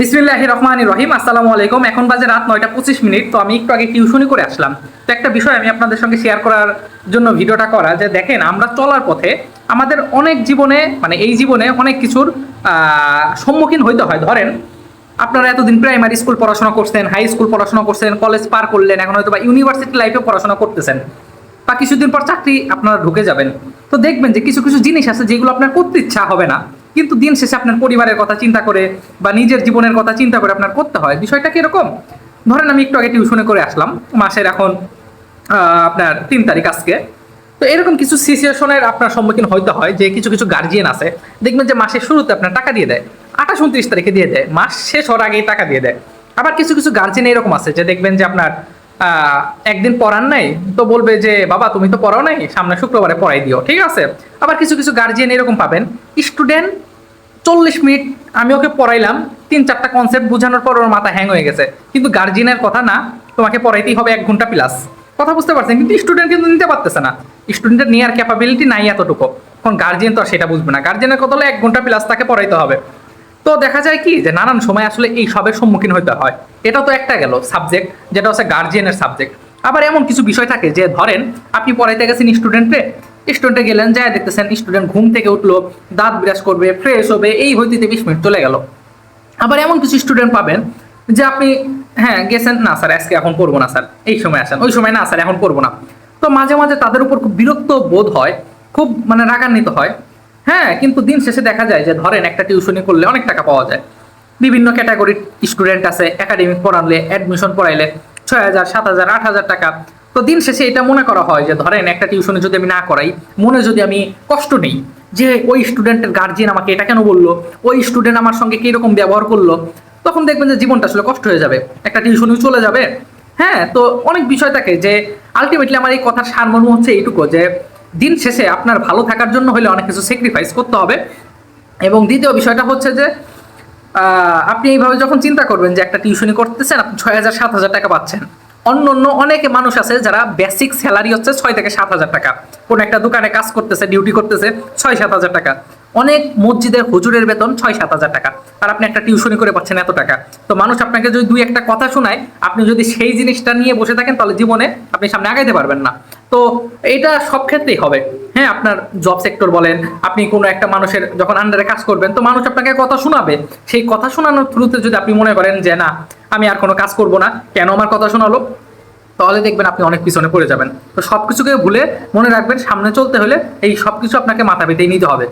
বিসমিল্লাহ রহমান রহিম, আসসালামু আলাইকুম। এখন বাজে রাত নয়টা পঁচিশ মিনিট, তো আমি একটু আগে টিউশনই করে আসলাম। তো একটা বিষয় আমি আপনাদের সঙ্গে শেয়ার করার জন্য ভিডিওটা করা, যে দেখেন, আমরা চলার পথে আমাদের অনেক জীবনে মানে এই জীবনে অনেক কিছুর সম্মুখীন হইতে হয়। ধরেন, আপনারা এতদিন প্রাইমারি স্কুল পড়াশোনা করছেন হাই স্কুল পড়াশোনা করছেন কলেজ পার করলেন, এখন হয়তো বা ইউনিভার্সিটি লাইফে পড়াশোনা করতেছেন। বা কিছুদিন পর চাকরি আপনারা ঢুকে যাবেন। তো দেখবেন যে কিছু কিছু জিনিস আছে যেগুলো আপনার করতে ইচ্ছা হবে না। কিন্তু দিন শেষে আপনার পরিবারের কথা চিন্তা করে বা নিজের জীবনের কথা চিন্তা করে আপনার করতে হয়। বিষয়টা কীরকম? ধরেন আমি একটু আগে টিউশনে করে আসলাম, মাসের এখন আপনার তিন তারিখ আজকে। তো এরকম কিছু সিচুয়েশনের আপনার সম্মুখীন হইতে হয়, যে কিছু কিছু গার্জিয়ান আছে, দেখবেন যে মাসের শুরুতে আপনার টাকা দিয়ে দেয়, আঠাশ উনত্রিশ তারিখে দিয়ে দেয়, মাস শেষ হওয়ার আগেই টাকা দিয়ে দেয়। আবার কিছু কিছু গার্জিয়ান এরকম আছে, যে দেখবেন যে আপনার একদিন পড়ান নাই, তো বলবে যে, বাবা, তুমি তো পড়াও নাই, সামনে শুক্রবারে পড়াই দিও। ঠিক আছে? আবার কিছু কিছু গার্জিয়ান এরকম পাবেন। স্টুডেন্ট চল্লিশ মিনিট আমি ওকে পড়াইলাম, তিন চারটা কনসেপ্ট বোঝানোর পর ওর মাথা হ্যাং হয়ে গেছে। কিন্তু গার্জিয়ানের কথা না, তোমাকে পড়াইতেই হবে এক ঘণ্টা প্লাস কথা বুঝতে পারছেন? কিন্তু স্টুডেন্ট কিন্তু নিতে পারতেছে না। স্টুডেন্টের নেওয়ার ক্যাপাবিলিটি নাই এতটুকু। এখন গার্জিয়ান তো আর সেটা বুঝবে না। গার্জিয়ানের কথা হলে এক ঘণ্টা প্লাস তাকে পড়াইতে হবে। তো দেখা যায় কি যে নানান সময় আসলে এই সবের সম্মুখীন হতে হয়। এটা তো একটা গেল সাবজেক্ট যেটা হচ্ছে গার্জিয়ানের সাবজেক্ট আবার এমন কিছু বিষয় থাকে যে ধরেন, আপনি পড়াইতে গেছেন স্টুডেন্টে স্টুডেন্টে গেলেন যায় দেখতেছেন স্টুডেন্ট ঘুম থেকে উঠল, দাঁত বিরাজ করবে ফ্রেশ হবে, এই হইতে বিশ মিনিট চলে গেল। আবার এমন কিছু স্টুডেন্ট পাবেন যে আপনি হ্যাঁ গেছেন, না স্যার আজকে এখন পড়ব না স্যার এই সময় আসেন, ওই সময়, না স্যার এখন পড়ব না। তো মাঝে মাঝে তাদের উপর খুব বিরক্ত বোধ হয়, খুব মানে রাগান্বিত হয়। হ্যাঁ কিন্তু দিন শেষে দেখা যায় যে ধরেন একটা টিউশনি করলে অনেক টাকা পাওয়া যায়। বিভিন্ন ক্যাটাগরির স্টুডেন্ট আছে একাডেমিক পড়ালে অ্যাডমিশন পড়াইলে ছয় হাজার, সাত হাজার, আট হাজার টাকা। তো দিন শেষে এটা মনে করা হয় যে, ধরেন একটা টিউশনে যদি আমি না করাই, মনে যদি আমি কষ্ট নেই যে, ওই স্টুডেন্টের গার্জিয়ান আমাকে এটা কেন বলল? ওই স্টুডেন্ট আমার সঙ্গে কীরকম ব্যবহার করল? তখন দেখবেন যে জীবনটা আসলে কষ্ট হয়ে যাবে। একটা টিউশনই চলে যাবে। হ্যাঁ তো অনেক বিষয় থাকে যে আলটিমেটলি আমার এই কথার সারমর্ম হচ্ছে এইটুকু যে, দিন শেষে আপনার ভালো থাকার জন্য হলে অনেক কিছু স্যাক্রিফাইস করতে হবে। এবং দ্বিতীয় বিষয়টা হচ্ছে যে আপনি এইভাবে যখন চিন্তা করবেন যে, একটা টিউশনি করতেছেন, আপনি ছয় হাজার, সাত হাজার টাকা পাচ্ছেন। অন্য অন্য অনেক মানুষ আছে যারা বেসিক স্যালারি হচ্ছে ছয় থেকে সাত হাজার টাকা। কোন একটা দোকানে কাজ করতেছে ডিউটি করতেছে, ছয় সাত হাজার টাকা। অনেক মসজিদের হুজুরের বেতন ছয় সাত হাজার টাকা। আর আপনি একটা টিউশনি করে পাচ্ছেন এত টাকা। তো মানুষ আপনাকে যদি দুই একটা কথা শোনায়, আপনি যদি সেই জিনিসটা নিয়ে বসে থাকেন, তাহলে জীবনে আপনি সামনে আগাইতে পারবেন না। তো এটা সব ক্ষেত্রেই হবে। হ্যাঁ আপনার জব সেক্টর বলেন, আপনি কোনো একটা মানুষের যখন আন্ডারে কাজ করবেন, তো মানুষ আপনাকে কথা শোনাবে। সেই কথা শোনানোর থ্রুতে যদি আপনি মনে করেন যে, না আমি আর কোনো কাজ করব না। কেন? আমার কথা শোনালো তাহলে দেখবেন আপনি অনেক পিছনে পড়ে যাবেন। তো সব কিছুকে ভুলে মনে রাখবেন, সামনে চলতে হলে এই সব কিছু আপনাকে মাথা পেতেই নিতে হবে।